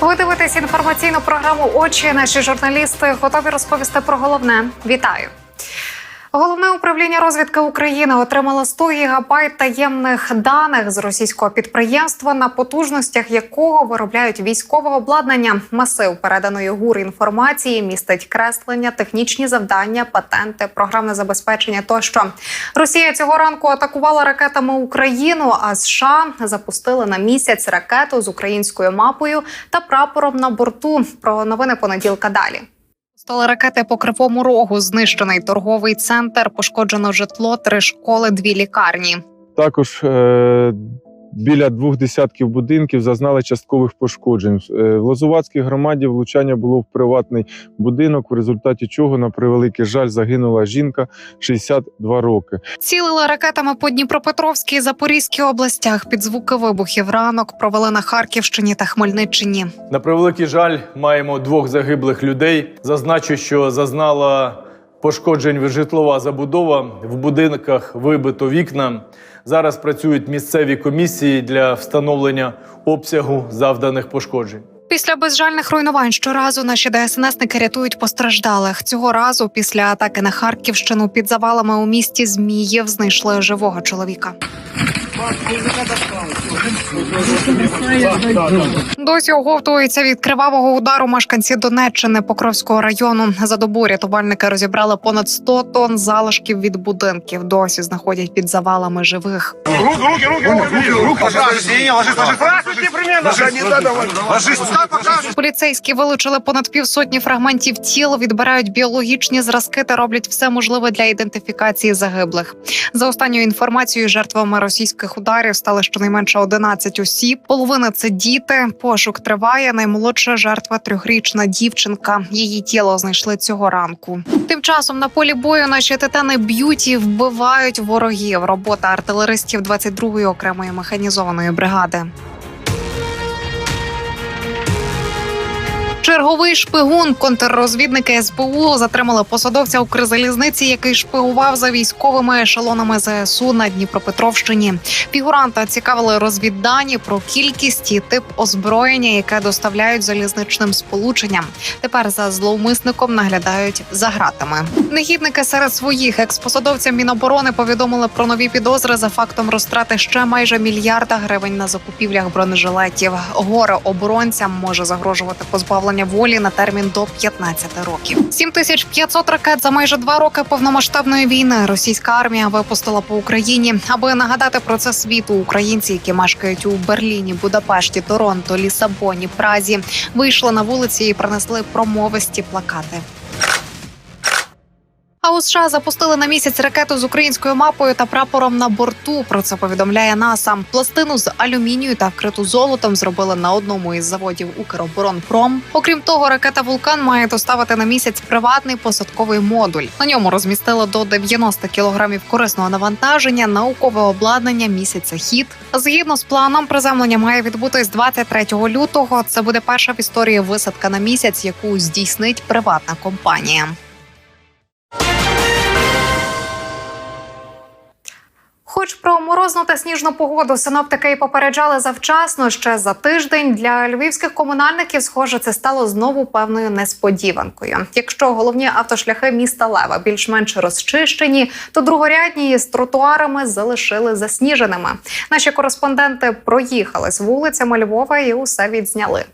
Ви дивитесь інформаційну програму Очі. Наші журналісти готові розповісти про головне. Вітаю. Головне управління розвідки України отримало 100 гігабайт таємних даних з російського підприємства, на потужностях якого виробляють військове обладнання. Масив переданої гур інформації містить креслення, технічні завдання, патенти, програмне забезпечення. Тощо Росія цього ранку атакувала ракетами Україну. А США запустили на місяць ракету з українською мапою та прапором на борту. Про новини понеділка далі. Стали ракети по кривому рогу. Знищений торговий центр, пошкоджено житло, три школи, дві лікарні. Також е, біля двох десятків будинків зазнали часткових пошкоджень. Е, в Лозуватській громаді влучання було в приватний будинок, в результаті чого, на превеликий жаль, загинула жінка 62 роки. Цілили ракетами по Дніпропетровській і Запорізькій областях. Під звуки вибухів ранок провели на Харківщині та Хмельниччині. На превеликий жаль, маємо двох загиблих людей. Зазначу, що зазнала пошкоджень житлова забудова в будинках вибито вікна. Зараз працюють місцеві комісії для встановлення обсягу завданих пошкоджень. Після безжальних руйнувань щоразу наші ДСНСники рятують постраждалих. Цього разу після атаки на Харківщину під завалами у місті Зміїв знайшли живого чоловіка. Досі оговтуються від кривавого удару мешканці Донеччини Покровського району. За добу рятувальники розібрали понад 100 тонн залишків від будинків. Досі знаходять під завалами живих. Руки, руки, руки, руки, руки, руки. Ложись, ложись, не, не, ложись, ложись. Здравствуйте, примерно. Ложись, не надо, ложись. Пускай покажет. Поліцейські вилучили понад півсотні фрагментів тіл, відбирають біологічні зразки та роблять все можливе для ідентифікації загиблих. За останньою інформацією, жертвами російських ударів стали щонайменше 11 осіб. Половина це діти. Пошук триває. Наймолодша жертва трьохрічна дівчинка. Її тіло знайшли цього ранку. Тим часом на полі бою наші титани б'ють і вбивають ворогів. Робота артилеристів 22-ї окремої механізованої бригади. Черговий шпигун контррозвідники СБУ затримали посадовця Укрзалізниці, який шпигував за військовими ешелонами ЗСУ на Дніпропетровщині. Фігуранта цікавили розвіддані про кількість і тип озброєння, яке доставляють залізничним сполученням. Тепер за зловмисником наглядають за гратами. Негідники серед своїх експосадовцям Міноборони повідомили про нові підозри за фактом розтрати ще майже мільярда гривень на закупівлях бронежилетів. Горе оборонцям може загрожувати позбавлення волі на термін до 15 років. 7500 ракет за майже два роки повномасштабної війни. Російська армія випустила по Україні, аби нагадати про це світу. Українці, які мешкають у Берліні, Будапешті, Торонто, Лісабоні, Празі, вийшли на вулиці і принесли промовисті плакати. А у США запустили на місяць ракету з українською мапою та прапором на борту. Про це повідомляє НАСА. Пластину з алюмінію та вкриту золотом зробили на одному із заводів Укроборонпром. Окрім того, ракета Вулкан має доставити на місяць приватний посадковий модуль. На ньому розмістили до 90 кілограмів корисного навантаження, наукове обладнання місяця хід. Згідно з планом, приземлення має відбутись 23 лютого. Це буде перша в історії висадка на місяць, яку здійснить приватна компанія. Хоч про морозну та сніжну погоду синоптики і попереджали завчасно ще за тиждень. Для львівських комунальників, схоже, це стало знову певною несподіванкою. Якщо головні автошляхи міста Лева більш-менш розчищені, то другорядні з тротуарами залишили засніженими. Наші кореспонденти проїхали з вулицями Львова і усе відзняли.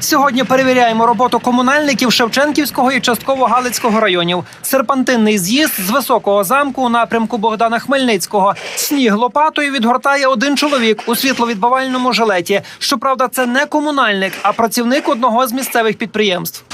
Сьогодні перевіряємо роботу комунальників Шевченківського і частково Галицького районів. Серпантинний з'їзд з високого замку у напрямку Богдана Хмельницького. Сніг лопатою відгортає один чоловік у світловідбивальному жилеті. Щоправда, це не комунальник, а працівник одного з місцевих підприємств.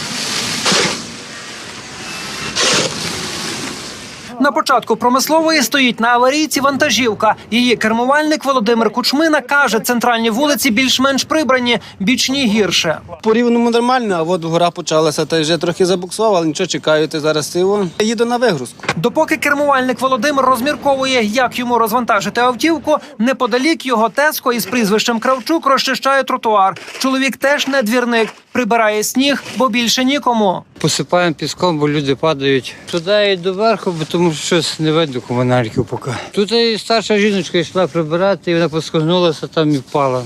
На початку промислової стоїть на аварійці вантажівка. Її кермувальник Володимир Кучмина каже, центральні вулиці більш-менш прибрані, бічні гірше. По рівному нормально, а от гора почалася, та й вже трохи забуксував, нічого чекаю, ти зараз цього. Їду на вигрузку. Допоки кермувальник Володимир розмірковує, як йому розвантажити автівку, неподалік його теско із прізвищем Кравчук розчищає тротуар. Чоловік теж не двірник, прибирає сніг, бо більше нікому. Посипаємо піском, бо люди падають. Туди і доверху, бо тому що щось не видно комунальників поки. Тут і старша жіночка йшла прибирати, і вона поскользнулася там і впала.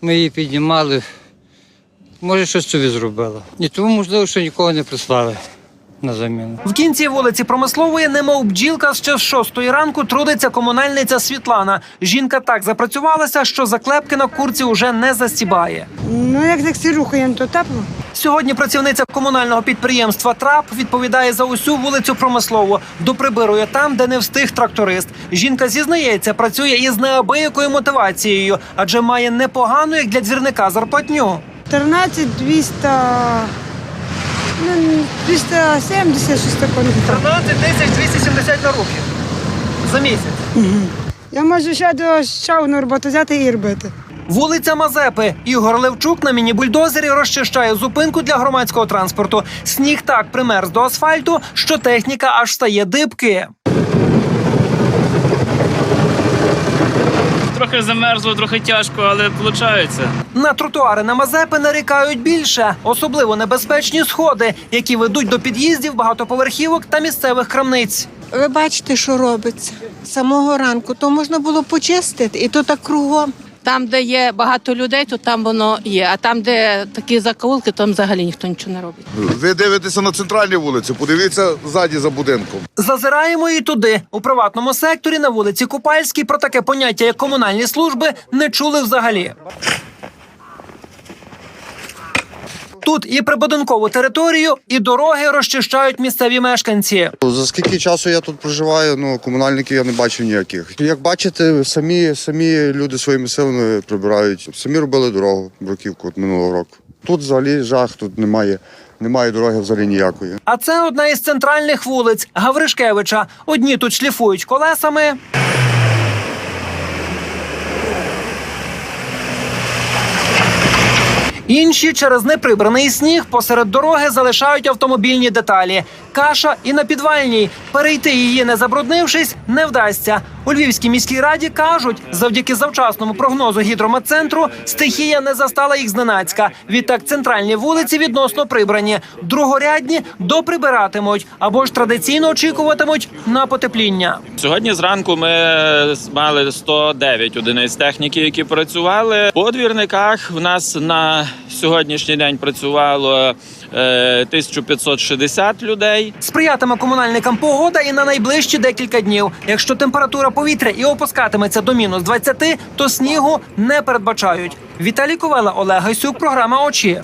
Ми її піднімали. Може, щось собі зробила. І тому, можливо, що нікого не прислали на заміну. В кінці вулиці Промислової, немов бджілка, ще з шостої ранку трудиться комунальниця Світлана. Жінка так запрацювалася, що заклепки на курці уже не застібає. Ну, як так всі рухаємо, то тепло. Сьогодні працівниця комунального підприємства ТРАП відповідає за усю вулицю промислову. Доприбирує там, де не встиг тракторист. Жінка зізнається, працює із неабиякою мотивацією, адже має непогану, як для двірника, зарплатню. 14 200... Ну, 270, щось таке. 13 тисяч 270 на руки за місяць. Я можу ще до шауну роботу взяти і робити. Вулиця Мазепи. Ігор Левчук на міні-бульдозері розчищає зупинку для громадського транспорту. Сніг так примерз до асфальту, що техніка аж стає дибки. Трохи замерзло, трохи тяжко, але виходить. На тротуари на Мазепи нарікають більше, особливо небезпечні сходи, які ведуть до під'їздів багатоповерхівок та місцевих крамниць. Ви бачите, що робиться з самого ранку. То можна було почистити, і то так кругом. Там, де є багато людей, то там воно є. А там, де такі закоулки, там взагалі ніхто нічого не робить. Ви дивитеся на центральній вулиці, подивіться ззаді за будинком. Зазираємо і туди. У приватному секторі на вулиці Купальській про таке поняття, як комунальні служби, не чули взагалі. Тут і прибудинкову територію, і дороги розчищають місцеві мешканці. За скільки часу я тут проживаю, ну комунальників я не бачив ніяких. Як бачите, самі, самі люди своїми силами прибирають. Самі робили дорогу, бруківку от минулого року. Тут взагалі жах, тут немає, немає дороги взагалі ніякої. А це одна із центральних вулиць Гавришкевича. Одні тут шліфують колесами. Інші через неприбраний сніг посеред дороги залишають автомобільні деталі. Каша і на підвальній. Перейти її, не забруднившись, не вдасться. У Львівській міській раді кажуть, завдяки завчасному прогнозу гідрометцентру стихія не застала їх зненацька. Відтак центральні вулиці відносно прибрані. Другорядні доприбиратимуть або ж традиційно очікуватимуть на потепління. Сьогодні зранку ми мали 109 одиниць техніки, які працювали. По двірниках в нас на сьогоднішній день працювало е, 1560 людей. Сприятиме комунальникам погода і на найближчі декілька днів. Якщо температура повітря і опускатиметься до мінус 20, то снігу не передбачають. Віталій Ковела, Олег Гайсюк, програма Очі.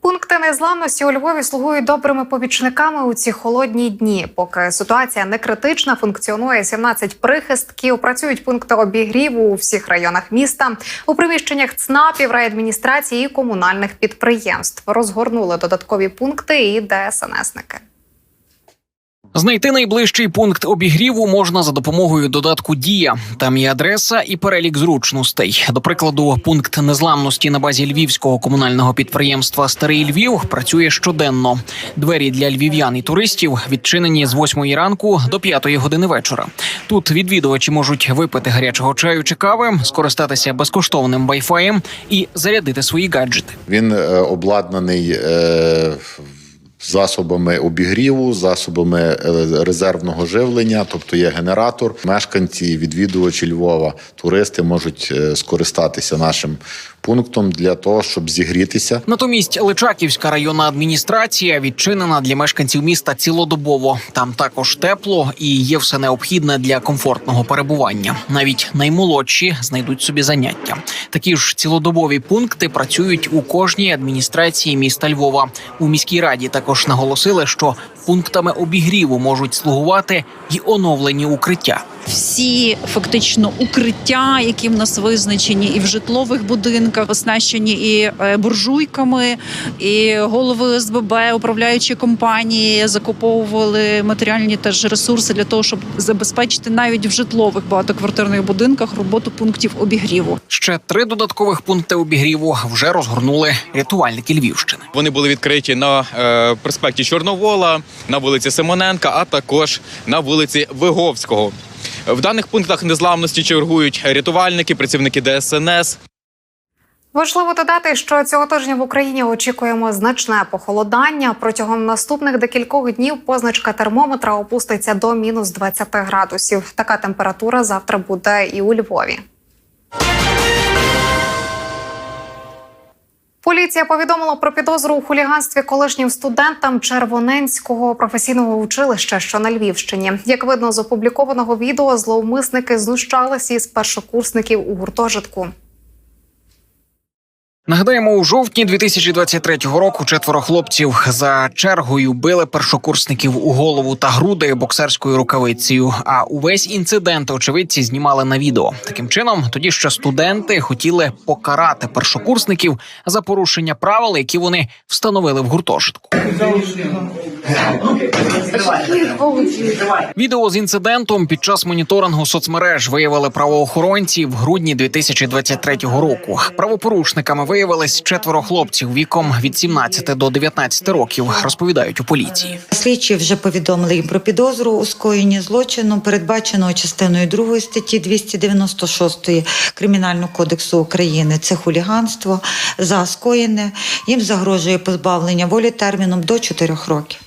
Пункти незламності у Львові слугують добрими помічниками у ці холодні дні. Поки ситуація не критична, функціонує 17 прихистків. Працюють пункти обігріву у всіх районах міста. У приміщеннях ЦНАПів, райадміністрації і комунальних підприємств розгорнули додаткові пункти і ДСНСники. Знайти найближчий пункт обігріву можна за допомогою додатку Дія. Там є адреса і перелік зручностей. До прикладу, пункт незламності на базі львівського комунального підприємства Старий Львів працює щоденно. Двері для львів'ян і туристів відчинені з 8 ранку до 5 години вечора. Тут відвідувачі можуть випити гарячого чаю чи кави, скористатися безкоштовним вайфаєм і зарядити свої гаджети. Він е, обладнаний е, засобами обігріву, засобами е, резервного живлення, тобто є генератор. Мешканці, відвідувачі Львова, туристи можуть е, скористатися нашим пунктом для того, щоб зігрітися. Натомість Личаківська районна адміністрація відчинена для мешканців міста цілодобово. Там також тепло і є все необхідне для комфортного перебування. Навіть наймолодші знайдуть собі заняття. Такі ж цілодобові пункти працюють у кожній адміністрації міста Львова. У міській раді також наголосили, що пунктами обігріву можуть слугувати й оновлені укриття. всі фактично укриття, які в нас визначені, і в житлових будинках оснащені і е, буржуйками, і голови ОСББ, управляючі компанії закуповували матеріальні теж ресурси для того, щоб забезпечити навіть в житлових багатоквартирних будинках роботу пунктів обігріву. Ще три додаткових пункти обігріву вже розгорнули рятувальники Львівщини. Вони були відкриті на е, проспекті Чорновола, на вулиці Симоненка, а також на вулиці Виговського. В даних пунктах незламності чергують рятувальники, працівники ДСНС, Важливо додати, що цього тижня в Україні очікуємо значне похолодання. Протягом наступних декількох днів позначка термометра опуститься до мінус 20 градусів. Така температура завтра буде і у Львові. Поліція повідомила про підозру у хуліганстві колишнім студентам Червоненського професійного училища, що на Львівщині. Як видно з опублікованого відео, зловмисники знущалися із першокурсників у гуртожитку. Нагадаємо, у жовтні 2023 року четверо хлопців за чергою били першокурсників у голову та груди боксерською рукавицею. А увесь інцидент очевидці знімали на відео. Таким чином, тоді ще студенти хотіли покарати першокурсників за порушення правил, які вони встановили в гуртожитку. Відео з інцидентом під час моніторингу соцмереж виявили правоохоронці в грудні 2023 року. Правопорушниками виявились четверо хлопців віком від 17 до 19 років. Розповідають у поліції. Слідчі вже повідомили їм про підозру у скоєнні злочину, передбаченого частиною 2 статті 296 Кримінального кодексу України. Це хуліганство за скоєне. Їм загрожує позбавлення волі терміном до 4 років.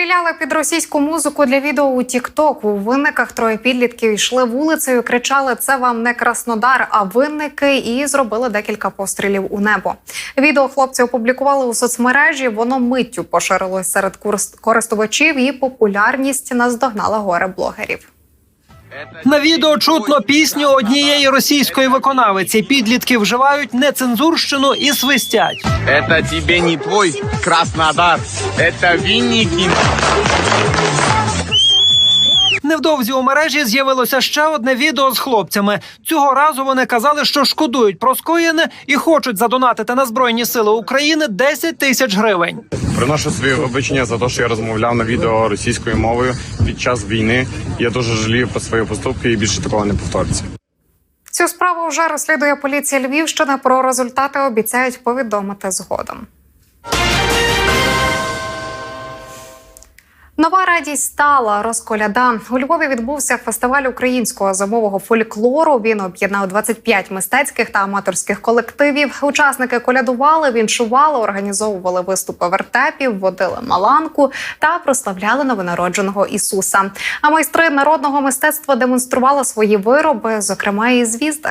Стріляли під російську музику для відео у Тікток. У винниках троє підлітків йшли вулицею, кричали: Це вам не Краснодар, а винники, і зробили декілька пострілів у небо. Відео хлопці опублікували у соцмережі. Воно миттю поширилось серед користувачів, і популярність наздогнала горе блогерів. На відео чутно пісню однієї російської виконавиці. Підлітки вживають нецензурщину і свистять. Це тебе не твой Краснодар, це Вінники. Невдовзі у мережі з'явилося ще одне відео з хлопцями. Цього разу вони казали, що шкодують про скоєне і хочуть задонатити на збройні сили України 10 тисяч гривень. Приношу свої вибачення за те, що я розмовляв на відео російською мовою під час війни. Я дуже жалію про свої поступки і більше такого не повториться. Цю справу вже розслідує поліція Львівщини. Про результати обіцяють повідомити згодом. Нова радість стала розколяда. У Львові відбувся фестиваль українського зимового фольклору. Він об'єднав 25 мистецьких та аматорських колективів. Учасники колядували, віншували, організовували виступи вертепів, водили маланку та прославляли новонародженого Ісуса. А майстри народного мистецтва демонстрували свої вироби, зокрема і звізди.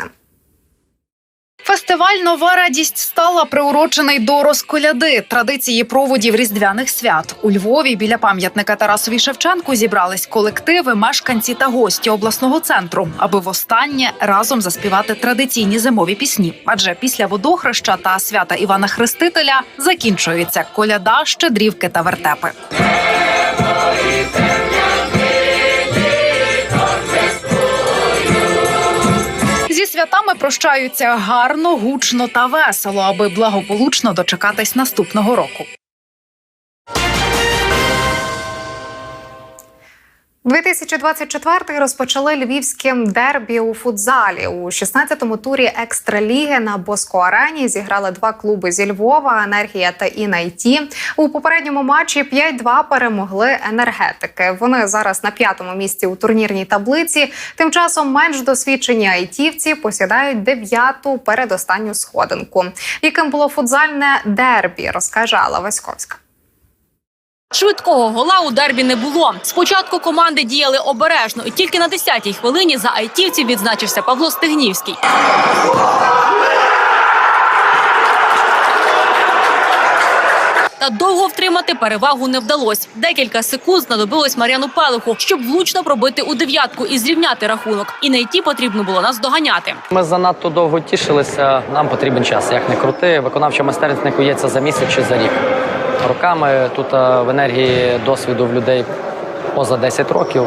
Фестиваль Нова радість стала приурочений до розколяди традиції проводів різдвяних свят. У Львові біля пам'ятника Тарасові Шевченку зібрались колективи, мешканці та гості обласного центру, аби востаннє разом заспівати традиційні зимові пісні. Адже після водохреща та свята Івана Хрестителя закінчується коляда, щедрівки та вертепи. Святами прощаються гарно, гучно та весело, аби благополучно дочекатись наступного року. 2024 розпочали львівським дербі у футзалі. У 16-му турі екстраліги на Боско Арені зіграли два клуби зі Львова Енергія та Інайті. У попередньому матчі 5-2 перемогли енергетики. Вони зараз на п'ятому місці у турнірній таблиці. Тим часом менш досвідчені айтівці посідають дев'яту передостанню сходинку. Яким було футзальне дербі, розкаже Алла Васьковська. Швидкого гола у дербі не було. Спочатку команди діяли обережно, і тільки на 10-й хвилині за айтівців відзначився Павло Стегнівський. Та довго втримати перевагу не вдалось. Декілька секунд знадобилось Мар'яну Пелиху, щоб влучно пробити у дев'ятку і зрівняти рахунок. І на ті потрібно було нас доганяти. Ми занадто довго тішилися. Нам потрібен час. Як не крути, виконавча майстерність не кується за місяць чи за рік. Роками тут е, в енергії досвіду в людей поза 10 років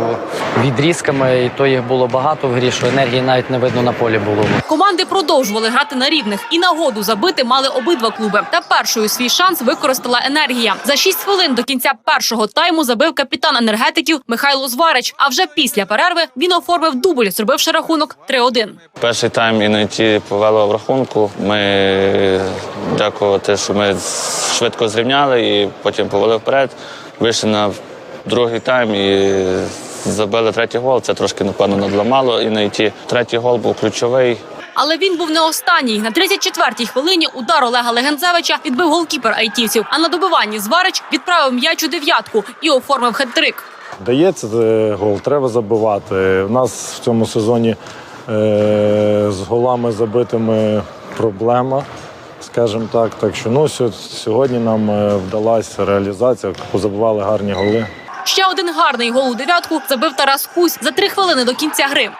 відрізками, і то їх було багато в грі, що енергії навіть не видно на полі було. Команди продовжували грати на рівних і нагоду забити мали обидва клуби. Та першою свій шанс використала енергія. За 6 хвилин до кінця першого тайму забив капітан енергетиків Михайло Зварич. А вже після перерви він оформив дубль, зробивши рахунок 3-1. Перший тайм іноді повело в рахунку. Ми дякувати, що ми швидко зрівняли і потім повели вперед. Вийшли на другий тайм і забили третій гол. Це трошки, напевно, надламало. І на ІТ третій гол був ключовий. Але він був не останній. На 34-й хвилині удар Олега Легензевича відбив голкіпер айтівців. А на добиванні Зварич відправив м'яч у дев'ятку і оформив хет-трик. Дається е, гол, треба забивати. У нас в цьому сезоні е, з голами забитими проблема, скажімо так. Так що ну, сьо- сьогодні нам е, вдалася реалізація, позабивали гарні голи. Ще один гарний гол у дев'ятку забив Тарас Кусь за три хвилини до кінця гри.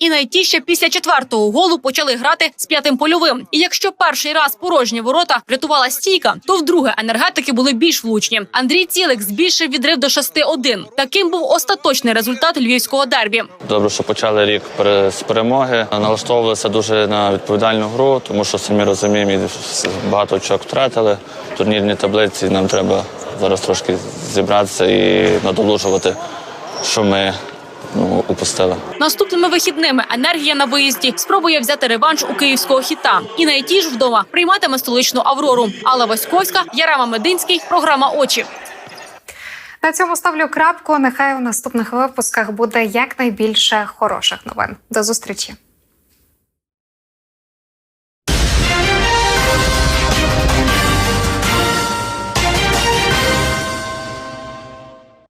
І найті ще після четвертого голу почали грати з п'ятим польовим. І якщо перший раз порожні ворота врятувала стійка, то вдруге енергетики були більш влучні. Андрій Цілик збільшив відрив до 6-1. Таким був остаточний результат львівського дербі. Добре, що почали рік з перемоги. Налаштовувалися дуже на відповідальну гру, тому що самі розуміємо, багато очок втратили. В турнірній таблиці нам треба зараз трошки зібратися і надолужувати, що ми ну, упустили. Наступними вихідними енергія на виїзді спробує взяти реванш у київського хіта. І найтіж ж вдома прийматиме столичну Аврору. Алла Васьковська, Ярема Мединський, програма Очі. На цьому ставлю крапку. Нехай у наступних випусках буде якнайбільше хороших новин. До зустрічі.